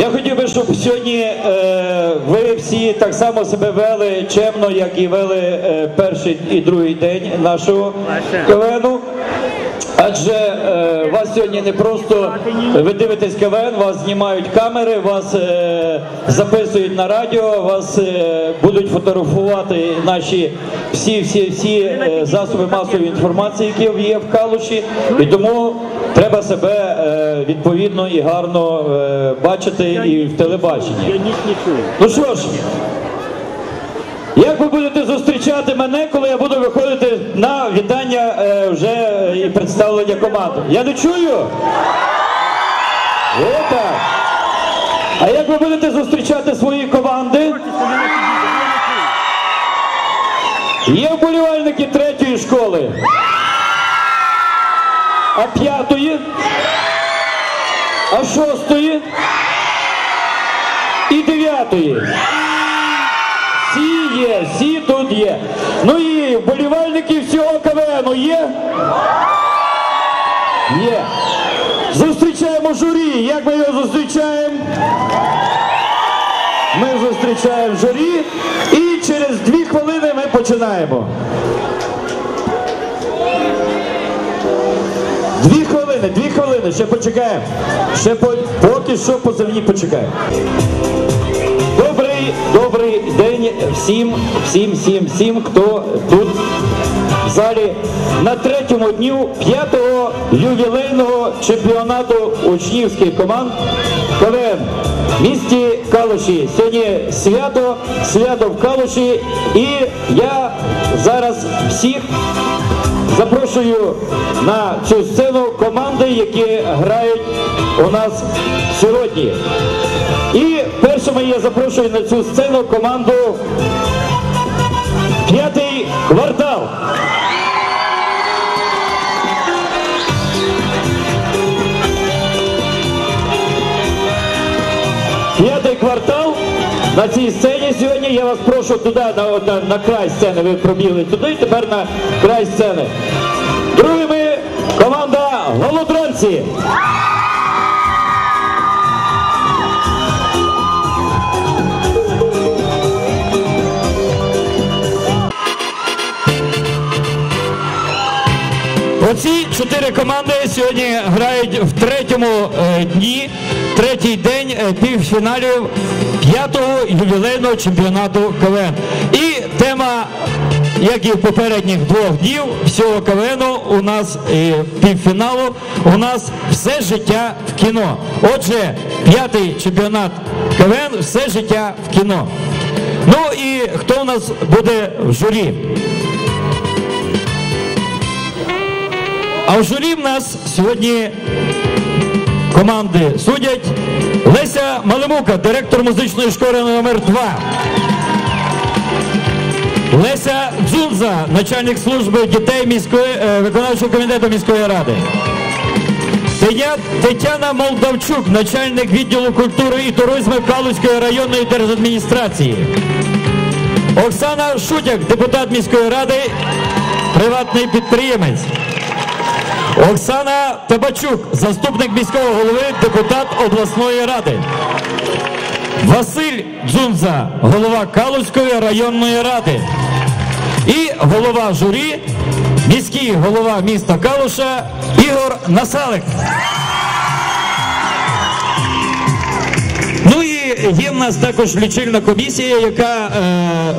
Я хотів би, щоб сьогодні е, ви всі так само себе вели чемно, як і вели е, перший і другий день нашого КВНу. Адже е, вас сьогодні не просто ви дивитесь КВН, вас знімають камери, вас е, записують на радіо, вас е, будуть фотографувати наші всі, всі, всі е, засоби масової інформації, які є в Калуші. І тому треба себе е, відповідно і гарно е, бачити і в телебаченні. Ну що ж, як ви будете зустрічати мене, коли я буду виходити на вітання е, вже і представлення команди? Я не чую? Отак. А як ви будете зустрічати свої команди? Є вболівальники третьої школи. А п'ятої? Шостої? І дев'ятої. Всі є, всі тут є. Ну і вболівальники всього КВНу є? Є. Зустрічаємо журі. Як ми його зустрічаємо? Ми зустрічаємо журі і через дві хвилини ми починаємо. Дві хвилини, дві хвилини, ще почекаємо. Ще по, поки що позивні почекаємо. Добрий, добрий день всім, всім, всім, всім, хто тут в залі на третьому дню п'ятого ювілейного чемпіонату учнівських команд КВН в місті Калуші. Сьогодні свято, свято в Калуші, і я зараз всіх запрошую на цю сцену команди, які грають у нас сьогодні. І першими я запрошую на цю сцену команду п'ятий квартал. На цій сцені сьогодні. Я вас прошу туди, на, на, на край сцени. Ви пробігли туди, тепер на край сцени. Другими команда Голодранці. Оці чотири команди сьогодні грають в третьому е, дні, третій день е, півфіналів п'ятого ювілейного чемпіонату КВН. І тема, як і в попередніх двох днів всього КВНу, у нас е, півфіналу, у нас все життя в кіно. Отже, п'ятий чемпіонат КВН все життя в кіно. Ну і хто у нас буде в журі? А в журі в нас сьогодні команди судять Леся Малемука, директор музичної школи номер 2 Леся Дзунза, начальник служби дітей міської е, виконавчого комітету міської ради. Тетяна Молдавчук, начальник відділу культури і туризму Калузької районної держадміністрації. Оксана Шутяк, депутат міської ради, приватний підприємець. Оксана Табачук, заступник міського голови, депутат обласної ради. Василь Дзунза, голова Калузької районної ради. І голова журі, міський голова міста Калуша Ігор Насалик. Ну і є в нас також лічильна комісія, яка е,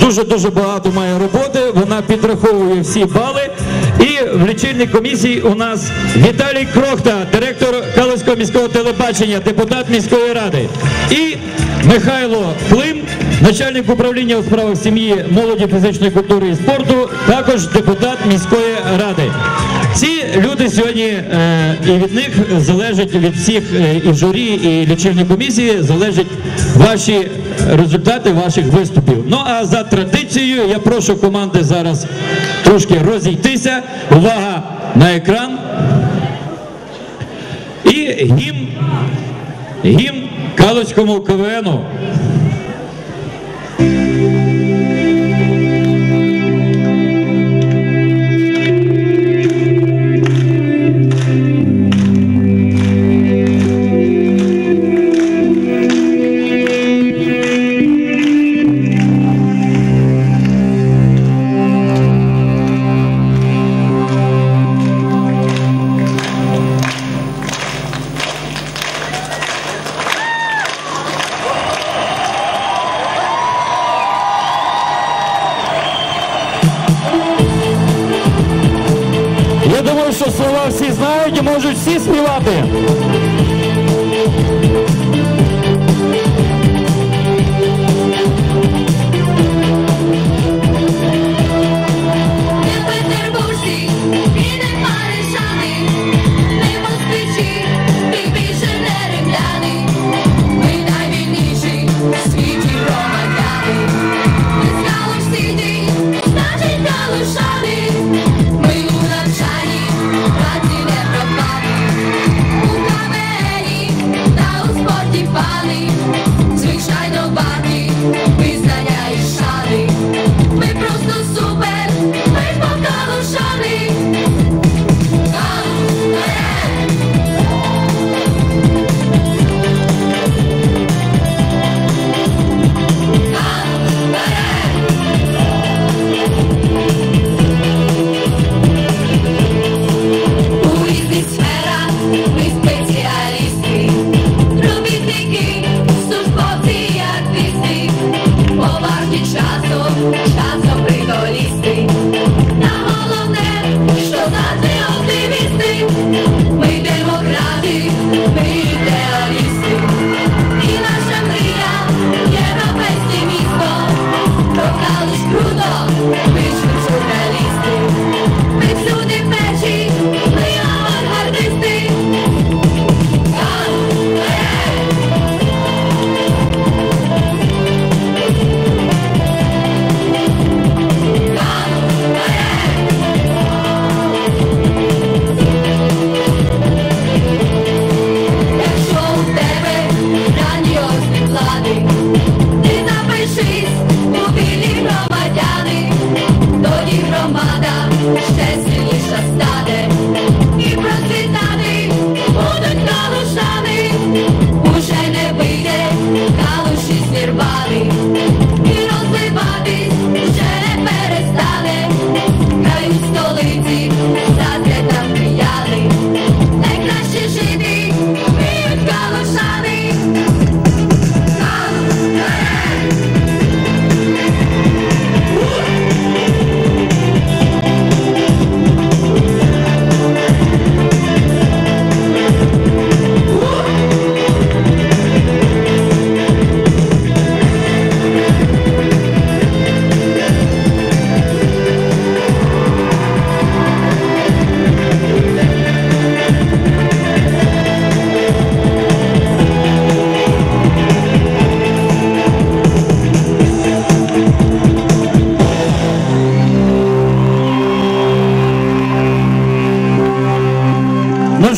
дуже-дуже багато має роботи. Вона підраховує всі бали. І в лічильній комісії у нас Віталій Крохта, директор Калицького міського телебачення, депутат міської ради. І Михайло Клим, начальник управління у справах сім'ї, молоді, фізичної культури і спорту, також депутат міської ради. Ці люди сьогодні е, і від них залежить від всіх е, і журі, і лічильної комісії залежать ваші результати ваших виступів. Ну а за традицією я прошу команди зараз трошки розійтися. Увага на екран. І гімн, гімн Калицькому КВНу. Знають і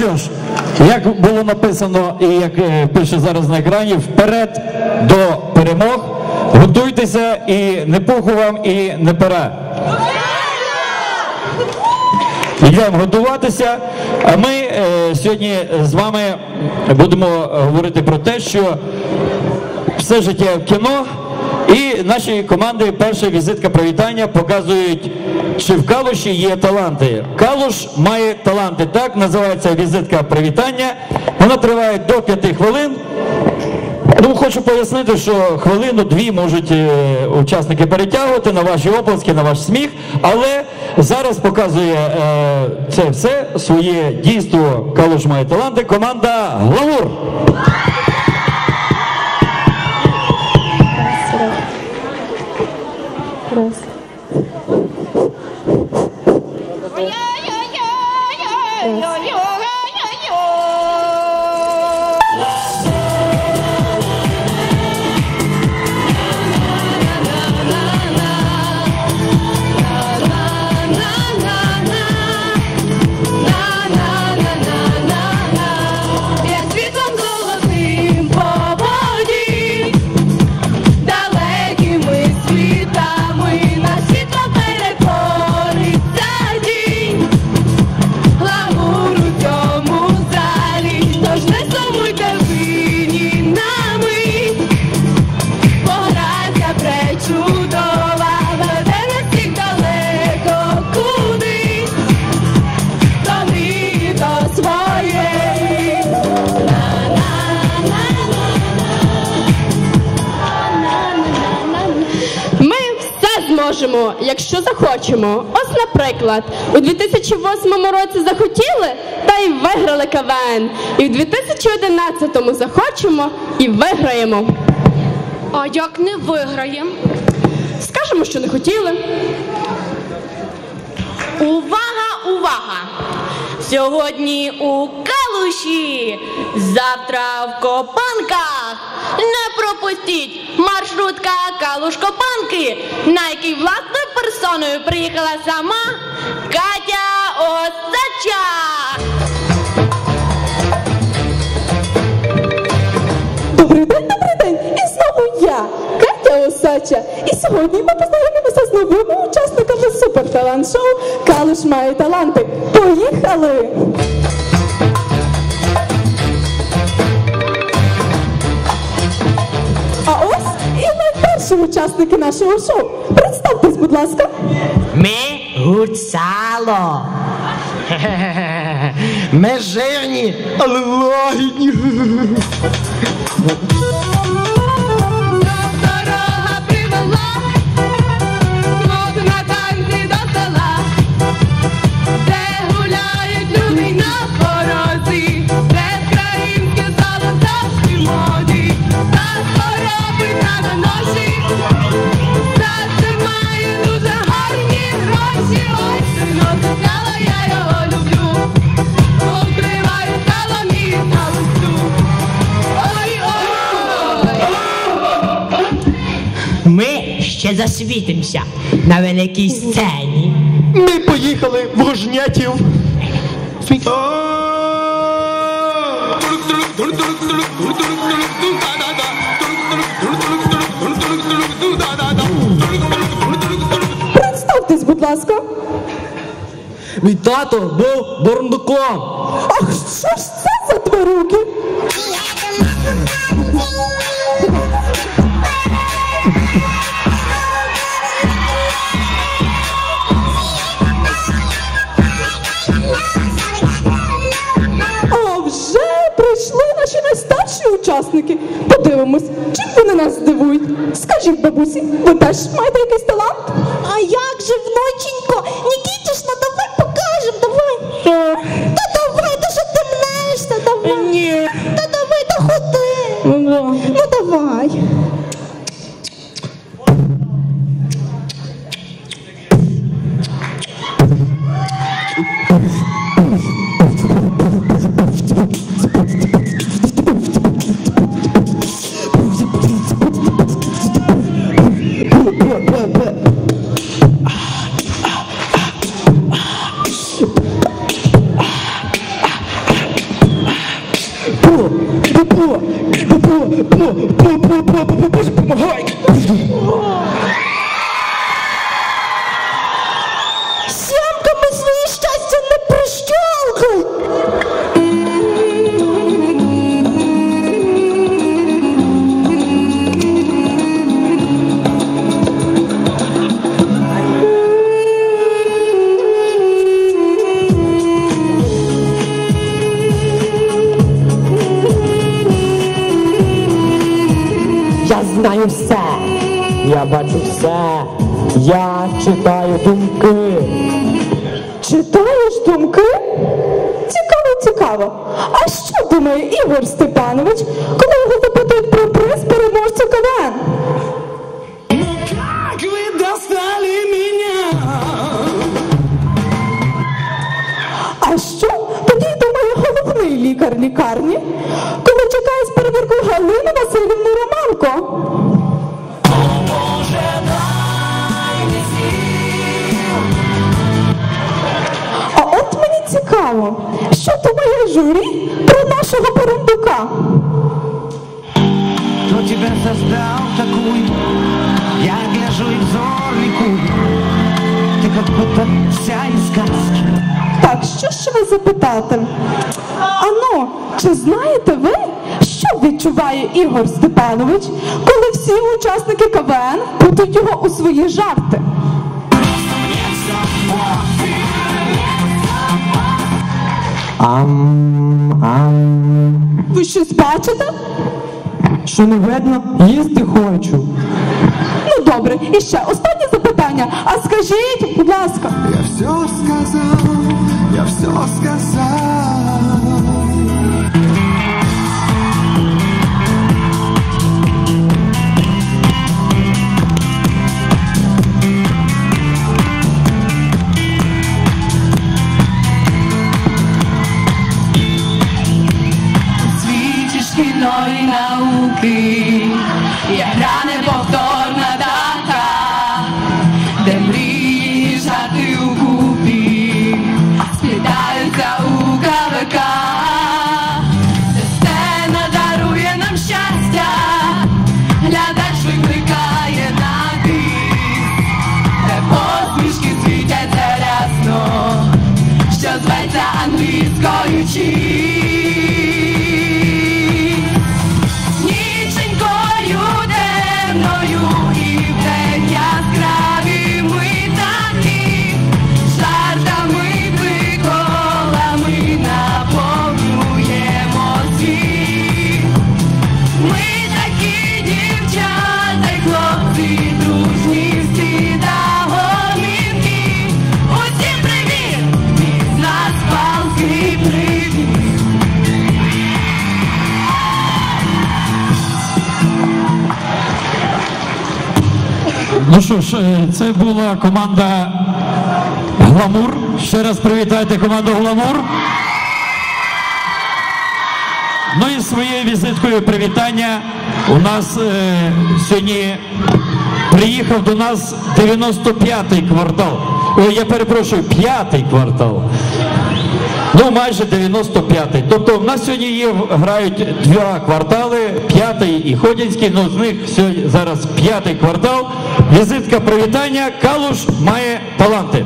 що ж, як було написано і як е, пише зараз на екрані, вперед до перемог. Готуйтеся і не пуху вам, і не пора. Йдемо готуватися. А ми е, сьогодні з вами будемо говорити про те, що все життя в кіно. І наші команди перша візитка привітання показують, чи в Калуші є таланти. Калуш має таланти. Так називається візитка привітання. Вона триває до 5 хвилин. Ну, хочу пояснити, що хвилину-дві можуть е, учасники перетягувати на ваші оплески, на ваш сміх, але зараз показує е, це все своє дійство Калуш має таланти. Команда Главур. Якщо захочемо. Ось, наприклад, у 2008 році захотіли та й виграли КВН. І в 2011 захочемо і виграємо. А як не виграємо? Скажемо, що не хотіли. Увага, увага! Сьогодні у Калуші, завтра в Копанках. Не пропустіть маршрутка Калуш Копанки, на якій власною персоною приїхала сама Катя Осача. Добрий день, добрий день! І знову я, Катя Осача. І сьогодні ми познайомимося з новими учасниками суперталант-шоу Калуш має таланти. Поїхали! Найперші учасники нашого шоу. Представтесь, будь ласка. Ми гуцало. Ми жирні, але лагідні. Ще засвітимося на великій сцені. Ми поїхали в Рожнятів. Представтесь, будь ласка. Мій тато був бурундуком. Ах, що ж це за тварюки? Учасники. Подивимось, чим вони нас здивують. Скажіть, бабусі, ви теж маєте якийсь знаю все. Я бачу все. Я читаю думки. Читаєш думки? Цікаво, цікаво. А що думає Ігор Степанович, коли його запитують про приз переможця КВН? Вы достали меня? А що тоді думає головний лікар лікарні, коли чекає з перевіркою Галину цікаво, що думає журі про нашого Порундука? Кто тебя создал такую? Я гляжу и взор ликует. Ты как будто вся из сказки. Так, що ж ви запитати? Ану, чи знаєте ви, що відчуває Ігор Степанович, коли всі учасники КВН путають його у свої жарти? Ам, ам. Ви щось бачите? Що не видно? Їсти хочу. Ну Добре, і ще останнє запитання. А скажіть, будь ласка, Я все сказав, я все сказал. Що ж, е, це була команда Гламур. Ще раз привітайте команду Гламур. Ну і своєю візиткою привітання у нас е, сьогодні приїхав до нас 95-й квартал. Ой, я перепрошую, п'ятий квартал. Ну, майже 95-й. Тобто в нас сьогодні є, грають два квартали, п'ятий і Ходянський, ну з них сьогодні, зараз п'ятий квартал. Візитка привітання. Калуш має таланти.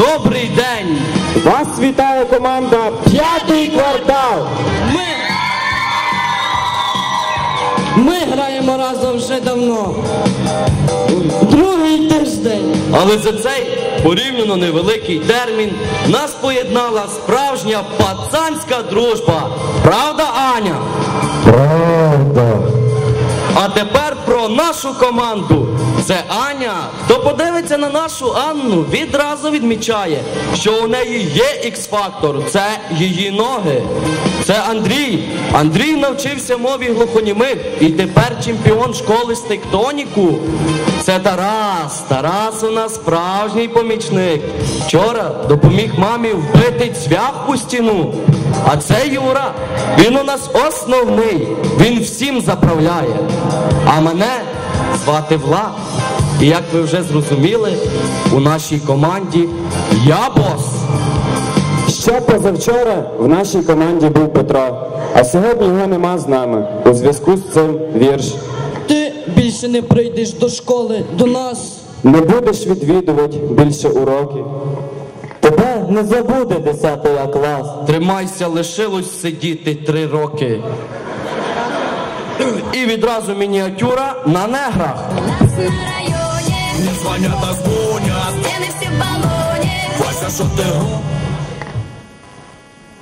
Добрий день! Вас вітає команда П'ятий квартал. Ми, ми граємо разом вже давно. Другий тиждень. Але за цей порівняно невеликий термін нас поєднала справжня пацанська дружба. Правда, Аня? Правда. А тепер про нашу команду. Це Аня. Хто подивиться на нашу Анну, відразу відмічає, що у неї є X-фактор. Це її ноги. Це Андрій. Андрій навчився мові глухонімих і тепер чемпіон школи з тектоніку. Це Тарас. Тарас у нас справжній помічник. Вчора допоміг мамі вбити цвяху стіну. А це Юра. Він у нас основний. Він всім заправляє. А мене звати Влад. І як ви вже зрозуміли, у нашій команді я бос. Ще позавчора в нашій команді був Петро, а сьогодні його нема з нами. У зв'язку з цим вірш. Ти більше не прийдеш до школи до нас. Не будеш відвідувати більше уроків. Тебе не забуде 10 клас. Тримайся, лишилось сидіти три роки. І відразу мініатюра на неграх. на районе Не звонят, а звонят Стены все в баллоне Вася, что ты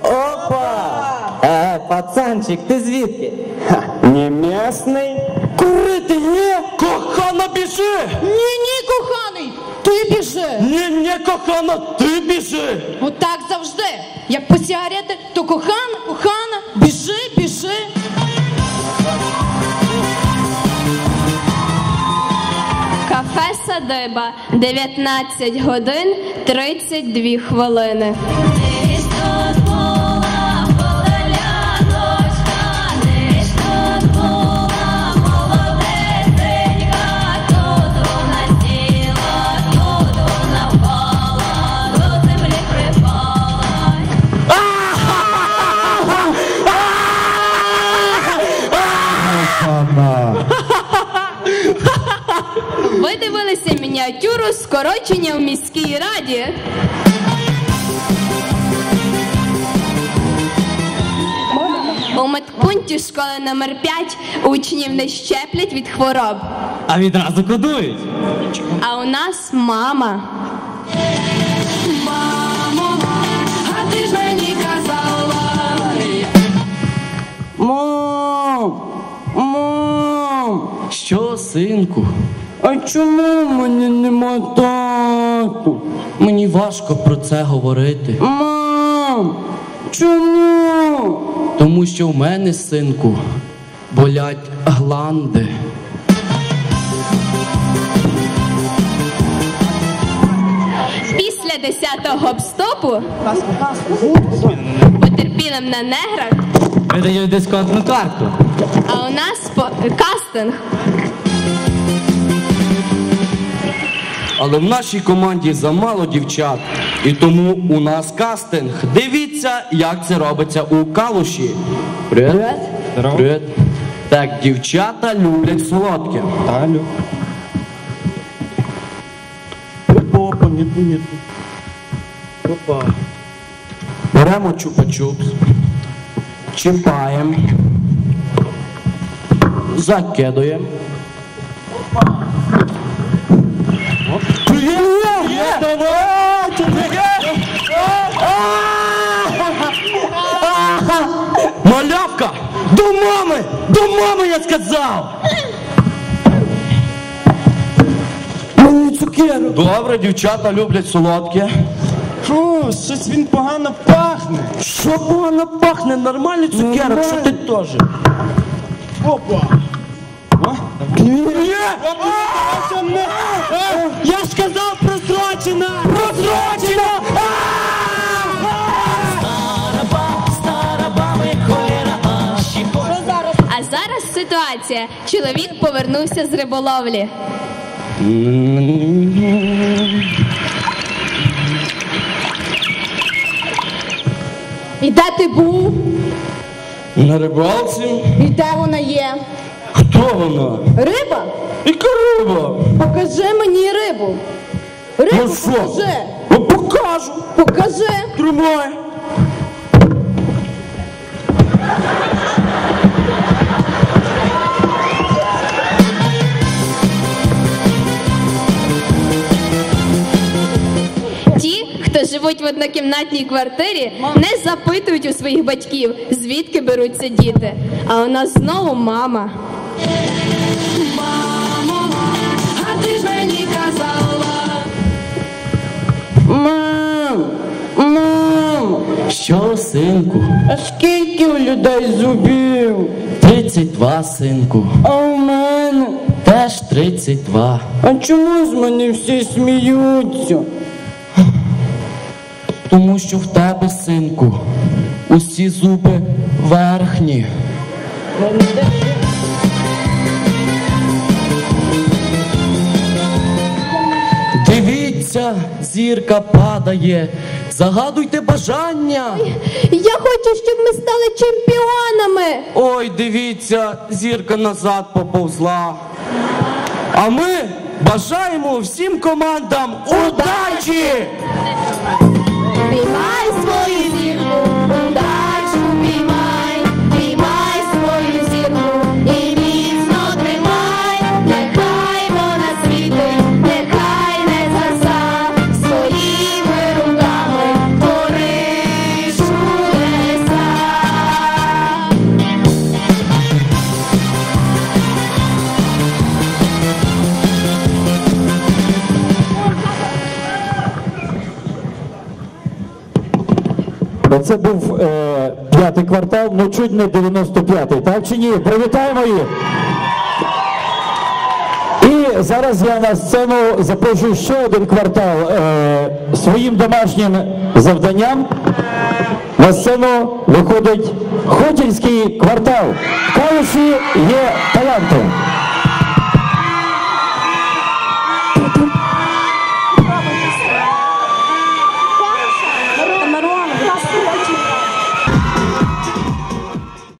Опа! Е, пацанчик, ти звідки? Ха, не місний? Курити є! Кохана, біжи! Ні, ні, коханий, ти біжи. Ні, ні, кохана, ти біжи! Отак завжди. Як по сигарети, то кохана, кохана, біжи, біжи. Кафе Садиба 19 годин 32 хвилини. Дивилися мініатюру скорочення в міській раді. У медпункті школи номер 5 учнів не щеплять від хвороб. А відразу кодують. А у нас мама. Мамо, а ти ж мені казала. Мам! Мам! Що, синку? А чому в мене нема тату? Мені важко про це говорити. Мам! Чому? Тому що в мене, синку, болять гланди. Після 10-го обстопу потерпілим на неграх, Видають дисконтну карту. а у нас по- кастинг. Але в нашій команді замало дівчат, і тому у нас кастинг. Дивіться, як це робиться у калуші. Привіт. Здорово. Привіт. Так, дівчата люблять солодке. Талю. Опа, ні, ні. Опа. Беремо чупа-чупс, чіпаємо, закидуємо. Малявка! До мами! До мами я сказав! Мені цукерок. Добре, дівчата люблять солодке. Фу, щось він погано пахне. Що погано пахне? Нормальний цукерок, що ти теж? Опа. О, Я ж казав просрочена! Просрочена! А зараз ситуація. Чоловік повернувся з риболовлі. І де ти був? На рибалці? І де вона є? Хто вона? Риба? Яка риба? Покажи мені рибу. Рибу Ну що? покажи. Ну покажу. Покажи. Тримай. Ті, хто живуть в однокімнатній квартирі, не запитують у своїх батьків, звідки беруться діти. А у нас знову мама. Що, синку? А скільки у людей зубів? 32, синку. А у мене? Теж 32. А чому з мене всі сміються? Тому що в тебе, синку, усі зуби верхні. Дивіться, зірка падає. Загадуйте бажання. Я хочу, щоб ми стали чемпіонами. Ой, дивіться, зірка назад поповзла. А ми бажаємо всім командам удачі! Це був е, п'ятий квартал, ну чуть не 95-й, так чи ні? Привітаємо їх! І зараз я на сцену запрошую ще один квартал е, своїм домашнім завданням. На сцену виходить Хотінський квартал. В є таланти.